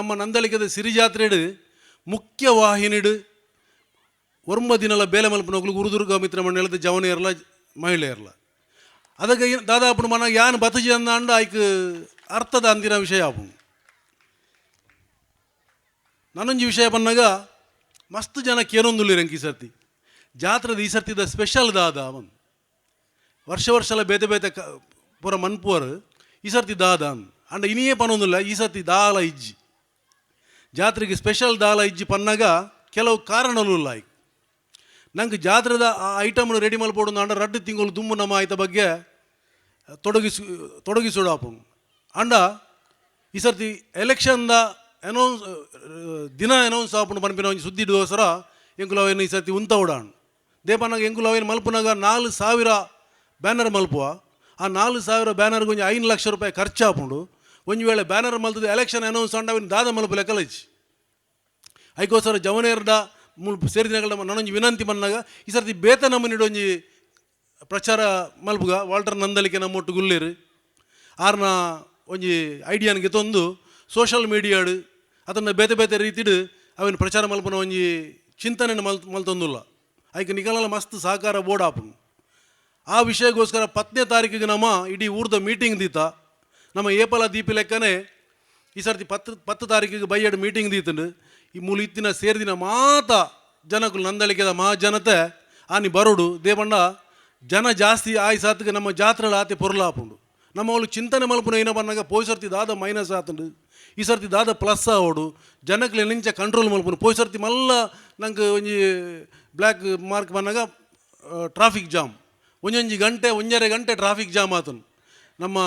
ನಮ್ಮ ನಂದಳಿಕದ ಸಿರಿಜಾತ್ರೆಡು ಮುಖ್ಯ ವಾಹಿನಿಡು ಒರ್ಮ ದಿನಲ ಬೇಲೆ ಮಲ್ಪನೋಗ್ಲು ಉರುದುರ್ಗ ಮಿತ್ರ ಮಂಡಳದ ಜವನಿಯರ್ಲ ಮಹಿಳೆಯರ್ಲ ಅದಕ್ಕೆ ದಾದಾಪುನ ಮನ ಯಾನ್ ಬತಜಿ ಅಂದ ಅಂಡ ಆಯ್ಕ ಅರ್ಥದ ಅಂದಿನ ವಿಷಯ ಆಪು ನಾನೊಂಜಿ ವಿಷಯ ಬಂದಾಗ ಮಸ್ತ್ ಜನ ಕೇನೊಂದುಲ್ಲಿರಂಕ ಈ ಸರ್ತಿ. ಜಾತ್ರೆದ ಈ ಸರ್ತಿದ ಸ್ಪೆಷಲ್ ದಾದ ಅವನ್ ವರ್ಷ ವರ್ಷಲ ಬೇತೆ ಬೇತೆ ಪೂರ ಮನ್ಪುವರ್ ಈ ಸರ್ತಿ ದಾದ ಅಂದ ಅಂಡ ಇನಿಯೇ ಪನೊಂದಿಲ್ಲ, ಈ ಸರ್ತಿ ದಾಲ ಇಜ್ಜಿ. ಜಾತ್ರೆಗೆ ಸ್ಪೆಷಲ್ ದಾಲ ಇಜ್ಜಿ ಪನ್ನಾಗ ಕೆಲವು ಕಾರಣಗಳು ಆಯ್ಕೆ ನಂಗೆ ಜಾತ್ರೆದ ಆ ಐಟಮ್ನು ರೆಡಿ ಮಲ್ಪೋಡು ಅಂಡ ರಡ್ಡು ತಿಂಗಳು ದುಮ್ಮು ನಮ್ಮ ಆಯ್ತ ಬಗ್ಗೆ ತೊಡಗಿಸಿ ತೊಡಗಿಸೋಡಾಪು ಅಂಡ ಈ ಸರ್ತಿ ಎಲೆಕ್ಷನ್ದ ಅನೌನ್ಸ್ ದಿನ ಅನೌನ್ಸ್ ಆಪುಂಡು ಪನ್ಪಿನ ಒಂಜಿ ಸುದ್ದಿ ದೋಸರ ಎಂಕುಲು ಅವೇನು ಈ ಸರ್ತಿ ಉಂತ ಉಡಾಣ್ ದೇಪನಾಗ ಎಂಕುಲು ಅವೇನು ಮಲ್ಪನಾಗ ನಾಲ್ಕು ಸಾವಿರ ಬ್ಯಾನರ್ ಮಲ್ಪುವ. ಆ ನಾಲ್ಕು ಸಾವಿರ ಬ್ಯಾನರ್ಗೆ ಒಂಜಿ ಐದು ಲಕ್ಷ ರೂಪಾಯಿ ಖರ್ಚು ಆಪುಂಡು ಒಂಜಿ ವೇಳೆ ಬ್ಯಾನರ್ ಮಲ್ತದೆ ಎಲೆಕ್ಷನ್ ಅನೌನ್ಸ್ ಅಂಡ ಅವನು ದಾದ ಮಲ್ಪಲೆ ಲೆಕ್ಕಲಚ್ಚಿ ಐಕೋಸ್ಕರ ಜವನೇರ್ದ ಸೇರಿದಿನಗಳ ನನ್ನೊಂಜಿ ವಿನಂತಿ ಬಂದಾಗ ಈ ಸರ್ತಿ ಬೇತ ನಮ್ಮ ಒಂಜಿ ಪ್ರಚಾರ ಮಲ್ಪುಗ ವಾಲ್ಟರ್ ನಂದಲಿಕೆ ನಮ್ಮೊಟ್ಟು ಗುಲ್ಲೇರು ಆರ್ನ ಒಂಜಿ ಐಡಿಯಾನ್ಗೆ ತೊಂದು ಸೋಷಲ್ ಮೀಡಿಯಾಡು ಅದನ್ನು ಬೇತೆ ಬೇತೆ ರೀತಿಡು ಅವನ ಪ್ರಚಾರ ಮಲ್ಪನ ಒಂಜಿ ಚಿಂತನೆ ಮಲ್ ಮಲ್ತೊಂದುಲ್ಲ ಐಕೆ ನಿಖಲ ಮಸ್ತ್ ಸಹಕಾರ ಬೋರ್ಡ್ ಆಪುನು ಆ ವಿಷಯಕ್ಕೋಸ್ಕರ ಪತ್ತನೇ ತಾರೀಕಿಗೆ ನಮ್ಮ ಇಡೀ ಊರ್ದ ಮೀಟಿಂಗ್ ದೀತ ನಮ್ಮ ಏಪಲ ದೀಪಿ ಲೆಕ್ಕನೆ ಈ ಸರ್ತಿ ಪತ್ತು ಪತ್ತು ತಾರೀಕಿಗೆ ಬೈಯಡ್ ಮೀಟಿಂಗ್ ದೀತಂಡು ಈ ಮೂಲ ಇತ್ತಿನ ಸೇರಿದಿನ ಮಾತ ಜನಕುಲು ನಂದಳಿಕೆದ ಮಹಾ ಜನತೆ ಆನಿ ಬರೋಡು. ದೇವಣ್ಣ, ಜನ ಜಾಸ್ತಿ ಆಯ್ ಸಾತ್ಗೆ ನಮ್ಮ ಜಾತ್ರೆಲ ಆತೆ ಪೊರ್ಲಾಪುಂಡು ನಮ್ಮ ಅವ್ಲು ಚಿಂತನೆ ಏನ ಬಂದಾಗ ಪೋಯ್ ಸರ್ತಿ ದಾದ ಮೈನಸ್ ಆತುಂಡು. ಈ ಸರ್ತಿ ದಾದ ಪ್ಲಸ್ ಆವೋಡು. ಜನಕ್ಲೆ ನಿಂಚ ಕಂಟ್ರೋಲ್ ಪೋಯ್ ಸರ್ತಿ ಮಲ್ಲ ನಂಗೆ ಒಂಜಿ ಬ್ಲ್ಯಾಕ್ ಮಾರ್ಕ್ ಬಂದಾಗ ಟ್ರಾಫಿಕ್ ಜಾಮ್ ಒಂಜೊಂಜಿ ಗಂಟೆ, ಒಂಜರೆ ಗಂಟೆ ಟ್ರಾಫಿಕ್ ಜಾಮ್ ಆತನು ನಮ್ಮ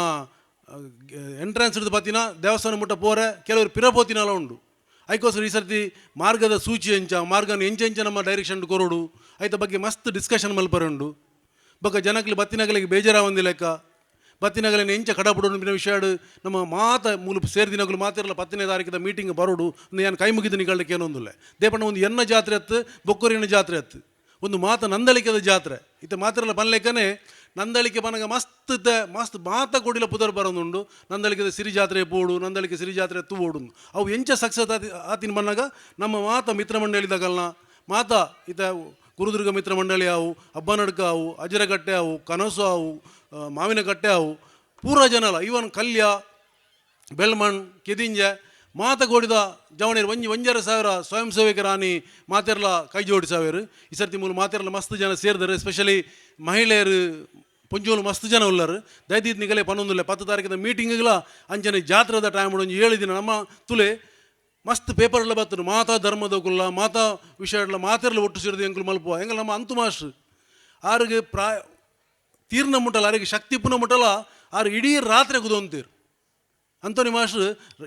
ಎಂಟ್ರೆನ್ಸ್ ಹಿಡಿದು ಪತ್ತಿನ ದೇವಸ್ಥಾನ ಮುಟ್ಟ ಪೋರೆ ಕೆಲವರು ಪಿರಪೋತಿನಲ ಉಂಡು. ಐಕೋಸ್ಕರ ಈ ಸರ್ತಿ ಮಾರ್ಗದ ಸೂಚಿ ಎಂಚ, ಮಾರ್ಗನ ಎಂಚ ಎಂಚ ನಮ್ಮ ಡೈರೆಕ್ಷನ್ ಕೊರೋಡು. ಐತ ಬಗ್ಗೆ ಮಸ್ತ್ ಡಿಸ್ಕಷನ್ ಮಲ್ಪರೆ ಉಂಡು. ಬೊಕ್ಕ ಜನಕ್ಲಿ ಬತ್ತಿನಗಳಿಗೆ ಬೇಜಾರ ಒಂದು ಲೆಕ್ಕ. ಬತ್ತಿನಗಲಿನ ಎಂಚ ಕಡಪಡು ವಿಷಯ ನಮ್ಮ ಮಾತ ಮೂಲ ಸೇರಿದಿನಗಳು ಮಾತಿರಲ್ಲ ಪತ್ತನೇ ತಾರೀಕಿದ ಮೀಟಿಂಗ್ ಬರೋಡು. ನಾನು ಕೈ ಮುಗಿದು ನಿಗಳಕ್ಕೆ ಏನೊಂದಿಲ್ಲ ದೇಪಣ್ಣ ಒಂದು ಎನ್ನ ಜಾತ್ರೆ ಹತ್ತು ಬೊಕ್ಕೂರಿನ ಜಾತ್ರೆ ಹತ್ತು ಒಂದು ಮಾತ ನಂದಳಿಕೆದ ಜಾತ್ರೆ. ಇತ್ತ ಮಾತ್ರಲ್ಲ ಬನ್ಲೆಕ್ಕನೆ ನಂದಳಿಕೆ ಬನಗ ಮಸ್ತ್ ಮಸ್ತ್ ಮಾತ ಕೊಡಿಲ ಪುದರ್ ಬರೋದುಂಡು. ನಂದಳಿಕೆದ ಸಿರಿ ಜಾತ್ರೆ ಪೋಡು, ನಂದಳಿಕೆ ಸಿರಿ ಜಾತ್ರೆ ಎತ್ತು ಓಡು ಅವು ಎಂಚ ಸಕ್ಸಸ್ ಆತಿ, ಆತಿನ ಬನ್ನಾಗ ನಮ್ಮ ಮಾತ ಮಿತ್ರ ಮಂಡಳಿದಾಗಲ್ಲ ಮಾತ ಇತ ಗುರುದುರ್ಗ ಮಿತ್ರ ಮಂಡಳಿ ಆವು ಹಬ್ಬನಡ್ಕ ಆವು ಅಜರಗಟ್ಟೆ ಆವು ಕನಸು ಮಾವಿನ ಮಾವಿನಕಟ್ಟೆ ಆವು ಪೂರ ಜನಲ ಇವನ್ ಕಲ್ಯ, ಬೆಳ್ಮಣ್, ಕೆದಿಂಜ ಮಾತ ಗೋಡಿದ ಜವಣೇರು ಒಂಜಿ ಒಂಜರ ಸಾವಿರ ಸ್ವಯಂ ಸೇವಕರಾನಿ ಮಾತೆರ್ಲ ಕೈ ಜೋಡಿಸಾವೇರು ಈ ಸರ್ತಿ ಮೂಲ ಮಾತೆರ್ಲ ಮಸ್ತ್ ಜನ ಸೇರಿದರು ಎಸ್ಪೆಷಲಿ ಮಹಿಳೆಯರು ಪೊಂಜೋಲು ಮಸ್ತ್ ಜನ ಉಳ್ಳರು. ದಯದೀತ್ ನಿಗಲೆ ಪನ್ನೊಂದುಲ್ಲ ಪತ್ತು ತಾರೀಕಿನ ಮೀಟಿಂಗ್ಗಳ ಅಂಚನೆ ಜಾತ್ರದ ಟೈಮ್ ಒಂಜಿ ಏಳು ದಿನ ನಮ್ಮ ತುಲೆ ಮಸ್ತ್ ಪೇಪರ್ಲ ಬರ್ತರು ಮಾತಾ ಧರ್ಮದ ಕುಲ್ಲ ಮಾತಾ ವಿಷಯ ಮಾತೆರ್ಲ ಒಟ್ಟು ಸೇರಿದ ಎಂಕುಲು ಮಲ್ಪುವ. ಹೆಂಗಲ್ಲ ನಮ್ಮ ಅಂತು ಮಾಸ್ಟ್ರು ಆರಿಗೆ ಪ್ರಾ ತೀರ್ನ ಮುಟ್ಟಲ್ಲ, ಆರಿಗೆ ಶಕ್ತಿ ಪುನಃ ಮುಟ್ಟಲ್ಲ, ಆರು ಇಡೀ ರಾತ್ರಿ ಕುದೊಂತೀರು. ಅಂತೋನಿ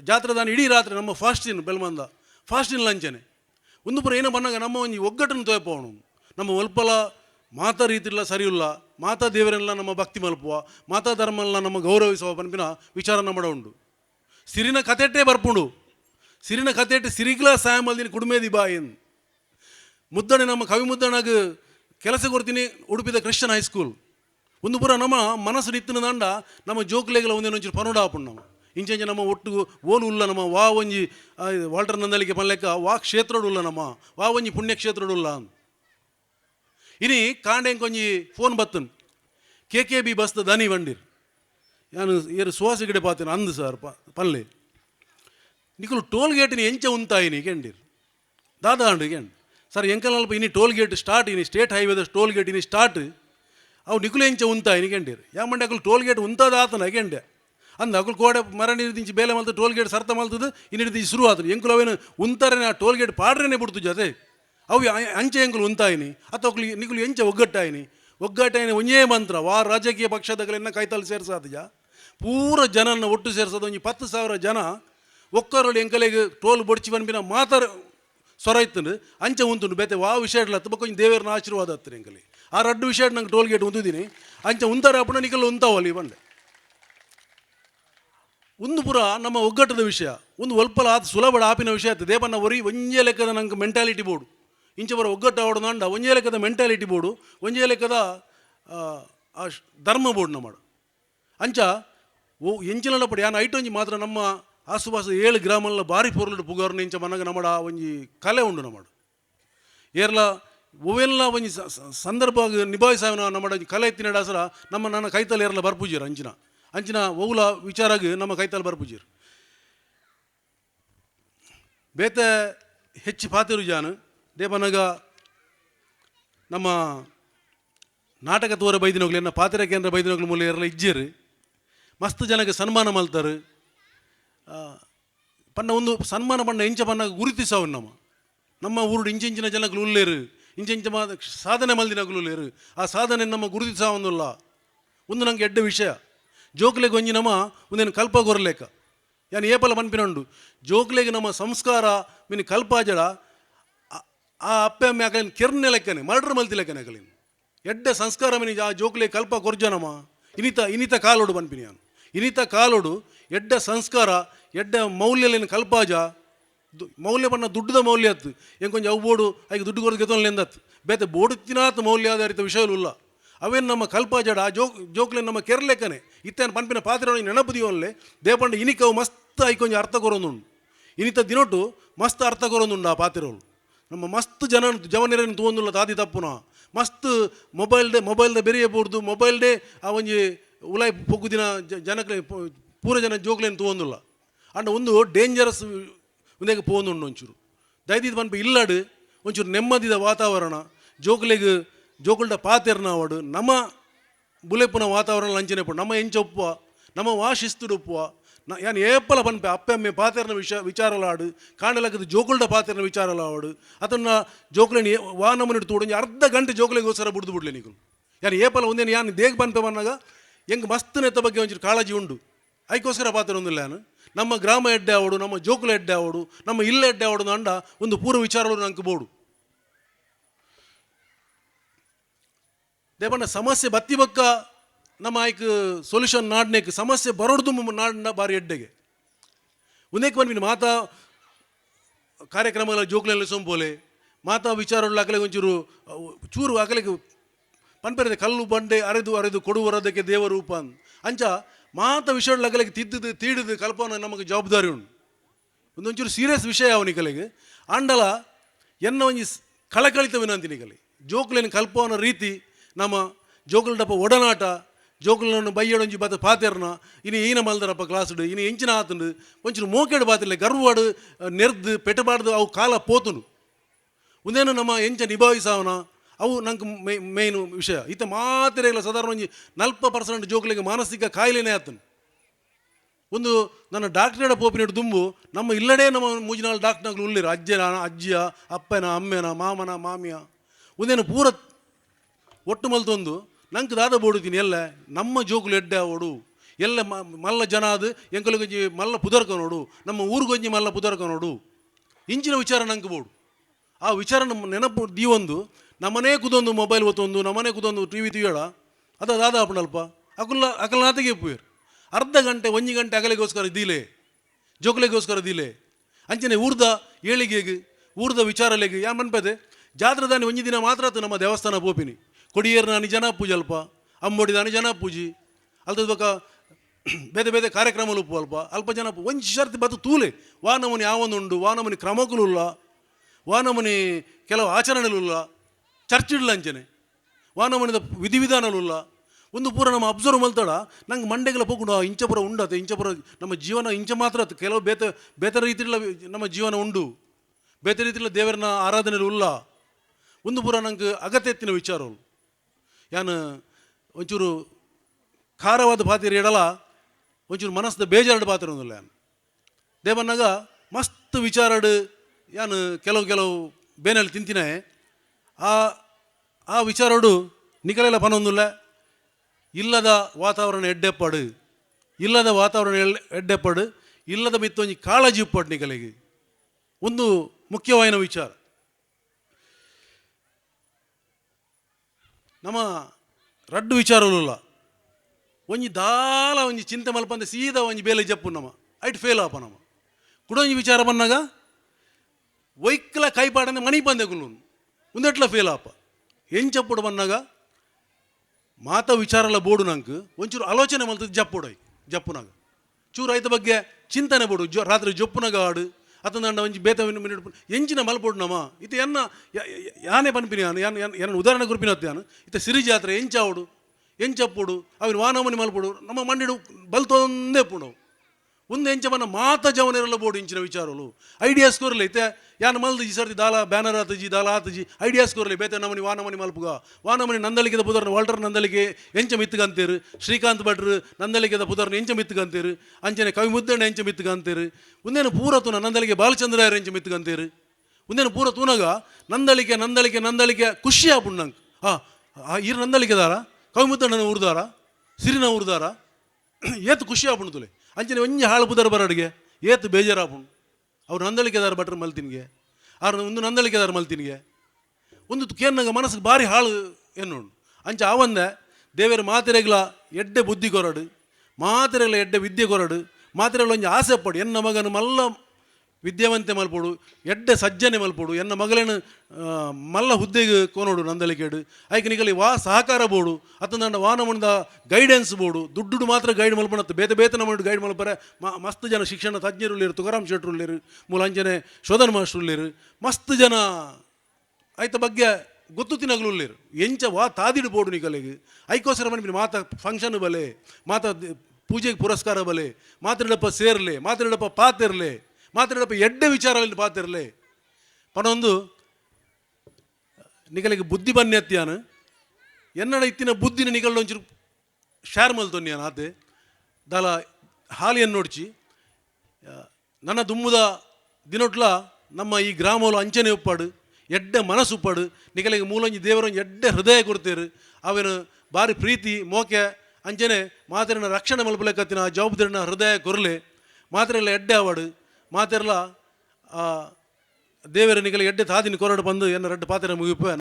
ಜಾತ್ರೆ ದಾನ ಇಡೀ ರಾತ್ರಿ ನಮ್ಮ ಫಾಸ್ಟಿನ್ ಬೆಲ್ಮಂದ. ಫಾಸ್ಟಿನ್ ಲಂಚನೆ. ಒಂದು ಪುರ ಏನೋ ಬಂದಾಗ ನಮ್ಮ ಒಂದು ಒಗ್ಗಟ್ಟನ್ನು ತೋಯಪ್ಪವನು ನಮ್ಮ ಒಲ್ಪಲ ಮಾತಾ ರೀತಿಲ್ಲ, ಸರಿಯಿಲ್ಲ. ಮಾತಾ ದೇವರೆಲ್ಲ ನಮ್ಮ ಭಕ್ತಿ ಮಲ್ಪುವ. ಮಾತಾ ಧರ್ಮಲ್ಲ ನಮ್ಮ ಗೌರವಿಸುವ ಪನ್ಪಿನ ವಿಚಾರ ನಮ್ಮಡ ಉಂಡು ಸಿರಿನ ಕತೆಟ್ಟೆ ಬರ್ಪುಂಡು. ಸಿರಿನ ಕತೆಟ್ಟೆ ಸಿರಿಗ್ಲ ಸಾಯಮಲ್ದಿನ ಮಲ್ದಿನ ಕುಡುಮೇದಿ ಏನು ಮುದ್ದಣೆ ನಮ್ಮ ಕವಿ ಮುದ್ದಣಗ ಕೆಲಸ ಕೊಡ್ತೀನಿ, ಉಡುಪಿದ ಕ್ರಿಶ್ಚಿಯನ್ ಹೈಸ್ಕೂಲ್ ಒಂದು ಪುರ ನಮ್ಮ ಮನಸ್ಸು ನಿತ್ತಿನ ದಂಡ ನಮ್ಮ ಜೋಕ್ಲೆಗಳ ಒಂದೇ ಒಂಚೂರು ಪನೋಡ ಆಪುಂಡು ನಾವು ಇಂಚೆಂಚ ನಮ್ಮ ಒಟ್ಟು ಓಲು ಉಲ್ಲ ನಮ್ಮ ವಾ ಒಂಜಿ ವಾಲ್ಟರ್ ನಂದಲಿಕೆ ಪನ್ಲೆಕ್ಕ ವಾ ಕ್ಷೇತ್ರಡು ಉಲ್ಲ ನಮ್ಮ ವಾ ಒಂಜಿ ಪುಣ್ಯಕ್ಷೇತ್ರಡು ಉಲ್ಲ. ಇನಿ ಕಾಂಡೆ ಒಂಜಿ ಫೋನ್ ಬತ್ತನ್. ಕೆ ಕೆ ಬಿ ಬಸ್ದ ದನಿ ಬಂಡಿರ್ ನಾನು ಏರು ಸುವಾಸಿ ಗಿಡ ಪಾತೇನೆ ಅಂದು ಸರ್ ಪ, ಪಲ್ಲೆ. ಟೋಲ್ ಗೇಟಿನ ಎಂಚ ಉಂತಾಯಿನಿ ಕೆಂಡಿರ್. ದಾದಾ ಅಂಡು ಕೆಂಡ್. ಸರ್ ಎಂಕಲ್ ಇನಿ ಟೋಲ್ ಗೇಟ್ ಸ್ಟಾರ್ಟ್ ಇನಿ, ಸ್ಟೇಟ್ ಹೈವೇದ ಟೋಲ್ ಗೇಟ್ ಇನಿ ಸ್ಟಾರ್ಟ್. ಅವು ನಿಕುಲು ಎಂಚ ಉಂತಾಯಿನಿ ಕೆಂಡಿರ್. ಯಾಮಂಡೆ ಅಕುಲು ಟೋಲ್ ಗೇಟ್ ಉಂತಾದ ಆತನ ಅಂದ ಅಕುಲು ಕೋಡೆ ಮರ ದಿಂಚಿ ಬೇಲೆ ಮಲ್ತು ಟೋಲ್ ಗೇಟ್ ಸರ್ತ ಮಲ್ತದು ಇನ್ನಿಡಿದು ಶುರು ಆದ್ರು ಎಂಕುಲು ಅವೇನು ಉಂತಾರನೆ ಆ ಟೋಲ್ ಗೇಟ್ ಪಾಡ್ರೇನೆ ಬಿಡ್ತು ಜೊತೆ. ಅವು ಅಂಚೆ ಎಂಕುಲು ಉಂತಾಯಿನಿ ಅಥವಾ ನಿಕುಲು ಎಂಚ ಒಗ್ಗಟ್ಟಾಯಿನಿ. ಒಗ್ಗಟ್ಟಾಯಿನಿ ಒಂಜೇ ಮಂತ್ರ, ವಾ ರಾಜಕೀಯ ಪಕ್ಷದಗಳೆನ್ನ ಕೈತಲ್ಲಿ ಸೇರಿಸಾದಜ ಪೂರ ಜನನ ಒಟ್ಟು ಸೇರಿಸೋದು ಒಂಜಿ ಪತ್ತು ಸಾವಿರ ಜನ. ಒಕ್ಕರಳು ಎಂಕಲೆಗೆ ಟೋಲ್ ಬೊಡ್ಚಿ ಬಂದ್ಬಿನ ಮಾತಾರ ಸ್ವರ ಇತ್ತು ಅಂಚೆ ಉಂತುಂಡು ಬೇತೆ ವಾ ವಿಷಯ ಇಡ್ಲತ್ತ ಕೊಂಚ ದೇವರನ್ನ ಆಶೀರ್ವಾದ ಹತ್ತಿರ ಎಂಕಲಿ. ಆ ರಡ್ಡು ವಿಷಯ ನಂಗೆ ಟೋಲ್ ಗೇಟ್ ಉಂತಿದ್ದೀನಿ ಅಂಚೆ ಉಂತಾರೆ ಅಪ್ಪಣ ನಿಕಲ್ ಉಂತಾವಲ್ಲಿ ಬಂಡೆ ಒಂದು ಪುರ ನಮ್ಮ ಒಗ್ಗಟ್ಟದ ವಿಷಯ. ಒಂದು ಒಲ್ಪಲ ಆತ ಸುಲಭಡ ಆಪಿನ ವಿಷಯ ಆಯ್ತು ದೇಪನ್ನ ಒರಿ ಒಂಜೇ ಲೆಕ್ಕದ ನಂಗೆ ಮೆಂಟಾಲಿಟಿ ಬೋರ್ಡು ಇಂಚೆ ಬರ ಒಗ್ಗಟ್ಟು ಆವಡು ನಂಡ ಒಂಜೇ ಲೆಕ್ಕದ ಮೆಂಟಾಲಿಟಿ ಬೋರ್ಡು ಒಂಜೇ ಲೆಕ್ಕದ ಧರ್ಮ ಬೋರ್ಡ್ನ ಮಾಡು ಅಂಚ, ಓ ಎಂಚಿನ ಪಡಿ ಯಾನ ಐಟೊಂಜಿ ಮಾತ್ರ ನಮ್ಮ ಆಸುಪಾಸು ಏಳು ಗ್ರಾಮಲ್ಲ ಭಾರಿ ಪೊರ್ಲುಡು ಪುಗಾರ್ನ ಇಂಚ ಮನಗ ನಮ್ಮ ಒಂಜಿ ಕಲೆ ಉಂಡು ನಮ್ಮ ಏರ್ಲ, ಒವೆಲ್ಲ ಒಂಜಿ ಸಂದರ್ಭ ನಿಭಾಯಿಸಾವನ ನಮ್ಮ ಒಂಜಿ ಕಲೆ ಎತ್ತಿನ ಡಾಸರ ನಮ್ಮ ನನ್ನ ಕೈತಲ್ಲಿ ಏರ್ಲ ಬರ್ಪೂಜಿರ ಅಂಚಿನ. ಅಂಚಿನ ಒವುಲ ವಿಚಾರಗ್ ನಮ್ಮ ಕೈತಲ್ ಬರ್ಪುಜೀರ್ ಬೇತೆ ಹೆಚ್ಚು ಪಾತಿರು ಜಾನು ದೇಪನಗ ನಮ್ಮ ನಾಟಕ ತೋರ ಬೈದಿನೋಗ್ಲಿ, ಎನ್ನ ಪಾತ್ರ ಕೇಂದ್ರ ಬೈದಿನೋಗ್ಲಿ ಮೂಲ ಎಲ್ಲ ಇಜ್ಜಿರು. ಮಸ್ತ್ ಜನಕ್ಕೆ ಸನ್ಮಾನ ಮಲ್ತಾರೆ. ಪನ್ನ ಒಂದು ಸನ್ಮಾನ ಪಣ್ಣ ಇಂಚ ಪನ್ನ ಗುರುತಿಸವ್ ನಮ್ಮ. ನಮ್ಮ ಊರು ಇಂಚಿಂಚಿನ ಜನಗಳು ಉಳ್ಳೇರು ಇಂಚಿಂಚ ಸಾಧನೆ ಮಲ್ದಿನಗಳು ಉಳ್ಳೇರು ಆ ಸಾಧನೆ ನಮ್ಮ ಗುರುತಿಸಾವೊಂದುಲ್ಲ ಒಂದು ನಂಗೆ ಎಡ್ಡ ವಿಷಯ. ನಮ್ಮ ಒಂದೇನು ಕಲ್ಪ ಗೊರಲೇಕ ಯಾನು ಏಪಲ ಜೋಕ್ಲೆಗೆ ನಮ್ಮ ಸಂಸ್ಕಾರ ಮಿನಿ ಕಲ್ಪಾಜಡ ಆ- ಆ ಅಪ್ಪೆ ಅಮ್ಮೆ ಆಕಲಿನ ಕೆರ್ನೆ ಲೆಕ್ಕನೆ ಮರ್ಡರ್ ಮಲ್ತಿ ಲೆಕ್ಕನೆ ಆಕಲಿನ ಎಡ್ಡ ಸಂಸ್ಕಾರ ಮಿನಿ ಆ ಜೋಕ್ಲೆ ಕಲ್ಪ ಕೊರ್ಜನಮ ಇನಿತ ಇನಿತ ಕಾಲೋಡು ಬನ್ಪಿನಿ ನಾನು ಇನಿತ ಕಾಲೋಡು ಎಡ್ಡ ಸಂಸ್ಕಾರ, ಎಡ್ಡ ಮೌಲ್ಯಲಿನ ಕಲ್ಪಾಜ. ಮೌಲ್ಯ ಬಣ್ಣ ದುಡ್ಡದ ಮೌಲ್ಯ ಅತ್ತು. ಹೆಂಗೆ ಕೊಂಚ ಅವು ಬೋಡು ಆಯ್ಕೆ ದುಡ್ಡು ಕೊರದು ಗೆತ್ತೊಂದು ಎಂದತ್ತು. ಬೇತೆ ಬೋಡು ತಿನ್ನಾತ ಮೌಲ್ಯ ಆಧಾರಿತ ವಿಷಯವಿಲ್ಲ ಅವೇನು ನಮ್ಮ ಕಲ್ಪಜಡ ಜೋಕ್, ಜೋಕ್ಲೆ ನಮ್ಮ ಕೆರ್ಲೆಕ್ಕನೆ ಇತ್ತೇನು ಪನ್ಪಿನ ಪಾತ್ರೆ ನೆನಪುದಿಯೋನ್ಲೆ, ದೇಪಂಡ ಇನಿಕವು ಮಸ್ತ್ ಐಕೊಂಜ ಅರ್ಥ ಕೊರೊಂದುಂಡು ಇನಿತ ದಿನೊಟ್ಟು ಮಸ್ತ್ ಅರ್ಥ ಕೊರೊಂದುಂಡು ಆ ಪಾತ್ರೆಗಳು ನಮ್ಮ ಮಸ್ತ್ ಜನ ಜವನಿರನ್ನು ತಗೊಂದುಲ್ಲ ತಾದಿ ತಪ್ಪುನ. ಮಸ್ತ್ ಮೊಬೈಲ್ ಡೇ, ಮೊಬೈಲ್ ದ ಬೆರೆಯ ಬೋಡ್ದು ಮೊಬೈಲ್ ಡೇ ಆ ಒಂಜಿ ಉಲಾಯ್ ಪೊಗ್ಗು ದಿನ ಜ- ಪೂರ ಜನ ಜೋಕ್ಲೇನು ತಗೊಂದುಲ್ಲ ಅಂಡ ಒಂದು ಡೇಂಜರಸ್ ಒಂದೇಗೆ ಪೋಂದುಂಡು ಒಂಚೂರು. ದಯದಿದ್ದು ಪನ್ಪ ಇಲ್ಲಡು, ಒಂಚೂರು ನೆಮ್ಮದಿದ ವಾತಾವರಣ, ಜೋಕ್ಲೆಗ್ ಜೋಕುಲ್ಡ ಪಾತೆರ್ನ ಅವಡು, ನಮ್ಮ ಬುಲೆಪುನ ವಾತಾವರಣ ಲಂಚನೆ ಪಡು, ನಮ್ಮ ಎಂಚ ಒಪ್ಪುವ, ನಮ್ಮ ವಾಶಿಸ್ತುಡು ಒಪ್ಪುವ ನ, ಯಾನ್ ಏಪಲ ಪನ್ಪೆ ಅಪ್ಪೆ ಅಮ್ಮೆ ಪಾತೆರ್ನ ವಿಷ, ವಿಚಾರಲಾಡು ಕಾಣಲಕ್ಕದ ಜೋಕುಲ್ಡ ಪಾತೆರ್ನ ವಿಚಾರಲಾವಡು ಅದನ್ನ ಜೋಕ್ಲೆನಿ ವಾ ನಮ್ಮನಿಟ್ಟು ತೋಡಿ ಅರ್ಧ ಗಂಟೆ ಜೋಕುಲಿಗೋಸ್ಕರ ಬಿಡ್ದು ಬಿಡ್ಲೆ ನೀವು ಯಾನ್ ಏಪಲ ಒಂದೇನು ಯಾನ್ ದೇಗ್ ಪನ್ಪೆ ಬನ್ನಾಗ ಹೆಂಗೆ ಮಸ್ತ್ ನೆತ್ತ ಬಗ್ಗೆ ಒಂಚೂರು ಕಾಳಜಿ ಉಂಡು. ಅದಕ್ಕೋಸ್ಕರ ಪಾತ್ರ ಒಂದಿಲ್ಲ ನಾನು ನಮ್ಮ ಗ್ರಾಮ ಎಡ್ಡೆ ಅವಡು, ನಮ್ಮ ಜೋಕುಲ ಎಡ್ಡೆ ಅವಡು, ನಮ್ಮ ಇಲ್ಲ ಎಡ್ಡೆ ಅವಡು ಅಂಡ ಒಂದು ಪೂರ್ವ ವಿಚಾರಗಳು ನಂಗೆ ಬೋಡು ದೇಪಣ್ಣ ಸಮಸ್ಯೆ ಬತ್ತಿ ಬಕ್ಕ ನಮ್ಮ ಆಯ್ಕ ಸೊಲ್ಯೂಷನ್ ನಾಡ್ನೇಕ್, ಸಮಸ್ಯೆ ಬರೋಡ್ದು ನಾಡ್ನ ಬಾರಿ ಎಡ್ಡೆಗೆ. ಉನೇಕ್ ಬಂದ್ಬಿನಿ, ಮಾತಾ ಕಾರ್ಯಕ್ರಮಗಳ ಜೋಕ್ಲೆಲ್ಲ ಸೊಂಪೋಲೆ, ಮಾತಾ ವಿಚಾರ ಆಗಲೇ ಒಂಚೂರು ಚೂರು ಆಗಲೇ ಪನ್ಪೆರದೆ ಕಲ್ಲು ಬಂಡೆ ಅರೆದು ಅರೆದು ಕೊಡುವರದಕ್ಕೆ ದೇವರೂಪ ಅಂತ ಅಂಚ ಮಾತ ವಿಷಯಗಳ ಅಕಲೆಗೆ ತಿದ್ದದು, ತೀಡಿದು ಕಲ್ಪನ ನಮಗೆ ಜವಾಬ್ದಾರಿ ಉಂಟು. ಒಂದೊಂಚೂರು ಸೀರಿಯಸ್ ವಿಷಯ ಅವನಿಗಲಿಗೆ ಆಂಡಲ ಎನ್ನ ಒಂಜಿ ಕಳಕಳಿತ ವಿನಂತಿ ನಿಕಲೆ ಜೋಕುಲಿನ ಕಲ್ಪನ ರೀತಿ ನಮ್ಮ ಜೋಕುಲ ಡಪ್ಪ ಒಡನಾಟ ಜೋಕುಲನ್ನು ಬೈಯಡೊಂಜಿ ಬಾತ ಪಾತೆರ್ನ, ಇನಿ ಈನ ಮಲ್ದರಪ್ಪ ಕ್ಲಾಸ್ಡು ಇನಿ ಎಂಚಿನ ಆತುಂಡು ಒಂಚೂರು ಮೋಕೆಡು ಬಾತಿಲ್ಲ, ಗರ್ವಾಡು, ನೆರ್ದು ಪೆಟ್ಟಬಾರ್ದು ಅವು ಕಾಲ ಪೋತುಂಡು. ಒಂದೇನು ನಮ್ಮ ಎಂಚ ನಿಭಾಯಿಸಾವನ ಅವು ನಂಗೆ ಮೇನ್ ವಿಷಯ. ಈತ ಮಾತಿರಲ್ಲ ಸಾಧಾರಣ ಒಂಜಿ ನಲ್ಪ ಪರ್ಸೆಂಟ್ ಜೋಕುಲಿಗೆ ಮಾನಸಿಕ ಕಾಯಿಲೆನೇ ಆತನು ಒಂದು ನನ್ನ ಡಾಕ್ಟ್ರೇಡ ಪೋಪಿನ ದುಂಬು, ನಮ್ಮ ಇಲ್ಲಡೆ ನಮ್ಮ ಮೂಜಿನಾಳು ಡಾಕ್ಟರ್ಗಳು ಉಳ್ಳಿರು, ಅಜ್ಜನ, ಅಜ್ಜಿಯ, ಅಪ್ಪನ, ಅಮ್ಮೆನ, ಮಾಮನ, ಮಾಮಿಯ. ಒಂದೇನು ಪೂರ ಒಟ್ಟು ಮಲ್ತೊಂದು ನಂಗೆ ದಾದ ಬೋಡುತ್ತೀನಿ ಎಲ್ಲ ನಮ್ಮ ಜೋಗುಲು ಎಡ್ಡ ಓಡು ಎಲ್ಲ ಮಲ್ಲ ಜನ ಅದು ಎಂಕಲಿಗೊಂಜಿ ಮಲ್ಲ ಪುದರ್ಕ ನೋಡು, ನಮ್ಮ ಊರಿಗೊಂಜಿ ಮಲ್ಲ ಪುದರ್ಕ ನೋಡು. ಇಂಚಿನ ವಿಚಾರ ನಂಗೆ ಬೋಡು. ಆ ವಿಚಾರ ನಮ್ಮ ನೆನಪು, ದೀವೊಂದು, ನಮ್ಮನೇ ಕುದೊಂದು ಮೊಬೈಲ್ ಒತ್ತೊಂದು ನಮ್ಮನೆ ಕುದೊಂದು ಟಿ ವಿ ತಿಯೋಳ, ಅದು ದಾದ ಅಪ್ಪನಲ್ಪ ಅಕುಲ್ಲ ಅಕಲ್ನಾಥಗೆ ಪೋಯರ್. ಅರ್ಧ ಗಂಟೆ, ಒಂಜಿ ಗಂಟೆ ಅಗಲಿಗೋಸ್ಕರ ದೀಲೆ, ಜೋಕಲೆಗೋಸ್ಕರ ದೀಲೆ. ಅಂಚನೆ ಊರ್ದ ಏಳಿಗೆಗೆ, ಊರ್ದ ವಿಚಾರಲೆಗೆ, ಯಾ ಮನ್ಪದೆ? ಜಾತ್ರೆದಾನಿ ಒಂಜಿ ದಿನ ಮಾತ್ರ ನಮ್ಮ ದೇವಸ್ಥಾನ ಪೋಪಿನಿ. ಕೊಡಿಯೇರ್ನ ಅನಿ ಜನ ಪೂಜೆ ಅಲ್ಪ ಅಂಬೋಡಿದ ದಾನಿ ಜನ ಪೂಜಿ ಅಲ್ತದ ಬೊಕ ಬೇತೆ ಬೇತೆ ಕಾರ್ಯಕ್ರಮಲು ಅಲ್ಪ ಅಲ್ಪ ಜನ ಒಂಜಿ ಶರ್ತಿ ಬತ್ತು ತೂಲೆ ವಾ ಆವೊಂದುಂಡು ಯಾವೊಂದುಂಡು ವಾ ನಮೂನಿ ಕ್ರಮಕುಲುಲ್ಲ ಕೆಲವು ನಮೂನಿ ಕೆಲವು ಆಚರಣೆಲುಲ್ಲ ಚರ್ಚಿಡ್ಲ ಅಂಚನೆ ವಾನಮನಿದ ವಿಧಿವಿಧಾನಲುಲ್ಲ ಒಂದು ಪೂರ ನಮ್ಮ ಅಬ್ಸರ್ವ್ ಮಲ್ತಾಡ ನಂಗೆ ಮಂಡೆಗಳ ಪೋಕುಂಡು ಇಂಚಪುರ ಇಂಚ ಪುರ ಉಂಡತ್ತೆ ಇಂಚ ಪುರ ನಮ್ಮ ಜೀವನ ಇಂಚ ಮಾತ್ರ. ಕೆಲವು ಬೇತೆ ಬೇತೆ ರೀತಿಲ ನಮ್ಮ ಜೀವನ ಉಂಡು ಬೇತೆ ರೀತಿಲ ದೇವರನ್ನ ಆರಾಧನೆಯಲ್ಲಿ ಉಲ್ಲ ಒಂದು ಪೂರ ನಂಗೆ ಅಗತ್ಯ ಎತ್ತಿನ ವಿಚಾರಗಳು ಯಾನು ಒಂಚೂರು ಖಾರವಾದ ಪಾತ್ರೆ ಇಡಲ್ಲ, ಒಂಚೂರು ಮನಸ್ಸು ಬೇಜಾರಡ್ ಪಾತ್ರ ಒಂದಿಲ್ಲ ಏನು ದೇವನ್ನಾಗ ಮಸ್ತ್ ವಿಚಾರಡು ಏನು ಕೆಲವು ಕೆಲವು ಬೇನಲ್ಲಿ ತಿಂತಿನೆ. ಆ ಆ ವಿಚಾರಡು ನಿಕಲೆಲ್ಲ ಪನೊಂದಿಲ್ಲ ಇಲ್ಲದ ವಾತಾವರಣ ಎಡ್ಡೆಪ್ಪಡು ಇಲ್ಲದ ವಾತಾವರಣ ಎಡ್ಡೆಪ್ಪಡು ಇಲ್ಲದ ಮಿತ್ತೊಂಜಿ ಕಾಳಜಿ ಉಪ್ಪಾಡು ನಿಕಲೆಗೆ ಒಂದು ಮುಖ್ಯವಾದ ವಿಚಾರ. ನಮ್ಮ ರಡ್ಡು ವಿಚಾರಲ್ಲ ಒಂಜಿ ದಾಲ ಒಂಜಿ ಚಿಂತೆ ಮಲ್ಪಂದ ಸೀದಾ ಒಂಜಿ ಬೇಲೆ ಜಪ್ಪು ನಮ್ಮ. ಐಟ್ ಫೇಲ್ ಆಪ ನಮ್ಮ. ಕುಡೊಂಜಿ ವಿಚಾರ ಬಂದಾಗ ವೈಕ್ಲ ಕೈಪಾಡನೆ ಮಣಿ ಬಂದೆ ಕುಲ್ಲು ಮುಂದೆಟ್ಲ ಫೇಲ್ ಆಪ. ಎಂಚಪ್ಪುಡು ಬಂದಾಗ ಮಾತ ವಿಚಾರಲ ಬೋಡು ನಂಗೆ. ಒಂಚೂರು ಆಲೋಚನೆ ಮಲ್ತದ್ದು ಜಪ್ಪುಡೋಯ್, ಜಪ್ಪುನಾಗ. ಚೂರು ಐತ ಬಗ್ಗೆ ಚಿಂತನೆ ಬೋಡು, ಜೊ ರಾತ್ರಿ ಜೊಪ್ಪುನಗ ಆಡು. ಅತಂದಂಡ ಒಂಜಿ ಬೇತ ಮಿನಿಟ್ ಎಂಚಿನ ಮಲ್ಪೋಡು ನಮ. ಇತ ಎನ್ನ ಯ- ಯಾನೇ ಪನ್ಪಿನಿ ಯಾನ್ ಯಾನ್ ಯಾನ್ ಉದಾಹರಣೆ ಗುರುಪಿನ ಯಾನು ಇತ ಸಿರಿ ಜಾತ್ರೆ ಎಂಚಾವುಡು ಒಂದು ಎಂಚ ಮನ ಮಾತ ಜವನೆರಲ್ಲ ಬೋಡು ಇಂಚಿನ ವಿಚಾರಗಳು ಐತೆ. ಯಾನ್ ಮಲ್ದು ಈ ಸರ್ತಿ ದಾಲ, ಬ್ಯಾನರ್ ಆತಜಿ ದಾಲ ಆತಜಿ ಐಡಿಯಾ ಕೋರ್ಲೆ ಬೇತೆ ನಮನಿ ವಾನಮನಿ ಮಲ್ಪುಗ. ವಾನಮನಿ ನಂದಲಿಕೆದ ಪುದರ್ನ ವಾಲ್ಟರ್ ನಂದಲಿಕೆ ಎಂಚ ಮಿತ್ತಗಂತೀರು ಶ್ರೀಕಾಂತ್ ಭಟ್ರು ನಂದಲಿಕೆದ ಪುದರ್ನ ಎಂಚ ಮಿತ್ತಗಂತೀರು ಅಂಚನೆ ಕವಿ ಮುದ್ದಣ್ಣ ಎಂಚ ಮಿತ್ತಗಂತೀರು ಒಂದೇನು ಪೂರ ತೂನ ನಂದಲಿಕೆ ಬಾಲಚಂದ್ರ ಎಂಚ ಮಿತ್ತಗಂತೀರು ಒಂದೇನು ಪೂರ ತೂನಗ ನಂದಲಿಕೆ ನಂದಲಿಕೆ ನಂದಲಿಕೆ ಖುಷಿ ಆಪುಂಡು ನಂಗೆ ಹಾ ಈರು ನಂದಲಿಕೆದಾರ ಕವಿ ಮುದ್ದಣ್ಣನ ಊರ್ದಾರ? ಸಿರಿನ ಉರ್ದಾರ ಏತು ಖುಷಿ ಆಪುಂಡು ತುಲೆ ಅಂಚನೆ ಒಂಜಿ ಹಾಳು ಪುದರ್ ಬರಡಿಗೆ ಏತು ಬೇಜಾರಾಪುಂಡು ಅವ್ರು ನಂದಳಿಕೆದಾರ ಬಟ್ರ ಮಲ್ತಿನಿಗೆ. ಅವ್ರು ಒಂದು ನಂದಳಿಕೆದಾರ ಮಲ್ತಿನಿಗೆ. ಒಂದು ಕೇನ್ನಂಗ ಮನಸ್ಸಿಗೆ ಭಾರಿ ಹಾಳು ಎನ್ನೋಡು ಅಂಚ ಅವಂದೆ ದೇವರ ಮಾತೆರೆಗ್ಲ ಎಡ್ಡೆ ಬುದ್ಧಿ ಕೊರಡು. ಮಾತೆರೆಗ್ಲ ಎಡ್ಡೆ ವಿದ್ಯೆ ಕೊರಡು. ಮಾತೆರೆಗ್ಲ ಒಂಜಿ ಆಸೆ ಪಡು. ಎನ್ನ ಮಗನ ಮಲ್ಲ ವಿದ್ಯಾವಂತೆ ಮಲ್ಪೋಡು, ಎಡ್ಡೆ ಸಜ್ಜನೆ ಮಲ್ಪೋಡು, ಎನ್ನ ಮಗಳೇನು ಮಲ್ಲ ಹುದ್ದೆಗೆ ಕೋನೋಡು ನಂದಲಿಕೆಡು. ಆಯ್ಕೆ ನಿಗಲಿ ವಾ ಸಹಕಾರ ಬೋಡು ಅತ್ತಂದ ಮುಂದ ಗೈಡೆನ್ಸ್ ಬೋಡು. ದುಡ್ಡು ಮಾತ್ರ ಗೈಡ್ ಮಲ್ಪಣತ್ತು. ಬೇತೆ ಬೇತನ ನಮ್ಮ ಗೈಡ್ ಮಲ್ಪರೆ ಮಸ್ತ್ ಜನ ಶಿಕ್ಷಣ ತಜ್ಞರು ಉಳ್ಳೇರು ತುಕಾರಾಮ್ ಶೆಟ್ರು ಉಳ್ಳೇರು ಮೂಲಂಜನೆ ಶೋಧನ್ ಮಾಸ್ಟ್ರು ಉಳ್ಳೇರು ಮಸ್ತ್ ಜನ ಆಯ್ತ ಬಗ್ಗೆ ಗೊತ್ತು ತಿನ್ನಗಲು ಉಳ್ಳೇರು ಎಂಚ ವಾ ತಾದಿಡು ಬೋಡು ನಿಗಲಿಗೆ. ಐಕೋಸ್ಕರ ಮನೆ ಮಾತ ಫಂಕ್ಷನ್ ಬಲೆ, ಮಾತ ಪೂಜೆಗೆ ಪುರಸ್ಕಾರ ಬಲೆ, ಮಾತಾಡಪ್ಪ ಸೇರ್ಲೆ, ಮಾತಾಡಪ್ಪ ಪಾತಿರ್ಲೆ. ಮಾತಾಡಪ್ಪ ಎಡ್ಡ ವಿಚಾರಗಳಲ್ಲಿ ಪಾತಿರ್ಲೆ. ಪನೊಂದು ನಿಗಲಿಗೆ ಬುದ್ಧಿ ಬನ್ಯತ್ಯಾನು ಎನ್ನಡ ಇತ್ತಿನ ಬುದ್ಧಿನ ನಿಗಲ್ ಒಂಚೂರು ಶೇರ್ ಮಲ್ತೊನ್ಯಾನ ಆತೆ. ದಾಲ ಹಾಲಿಯನ್ನು ನೋಡ್ಚಿ. ನನ್ನ ದುಮ್ಮುದ ದಿನೊಟ್ಲ ನಮ್ಮ ಈ ಗ್ರಾಮಲು ಅಂಚನೆ ಉಪ್ಪಾಡು ಎಡ್ಡೆ ಮನಸ್ಸು ಉಪ್ಪಾಡು ನಿಗಲಿಗೆ ಮೂಲೊಂಜಿ ದೇವರೊಂಜಿ ಎಡ್ಡೆ ಹೃದಯ ಕೊಡ್ತೇರು. ಅವನು ಬಾರಿ ಪ್ರೀತಿ, ಮೋಕೆ, ಅಂಚನೆ ಮಾತ್ರ ರಕ್ಷಣೆ ಮಲ್ಪಲೆಕತ್ತಿನ ಕತ್ತಿನ ಜವಾಬ್ದಾರಿನ ಹೃದಯ ಕೊರಲೆ. ಮಾತೆರೆಲ್ಲ ಎಡ್ಡೆ ಆವಾಡು. ಮಾತೆರ್ಲ ಆ ದೇವರ ನಿಗಲಿಗೆ ಎಡ್ಡೆ ತಾದಿನ ಕೊರಡು ಬಂದು ಎನ್ನ ರೆಡ್ಡು ಪಾತ್ರೆ ಮುಗಿಪ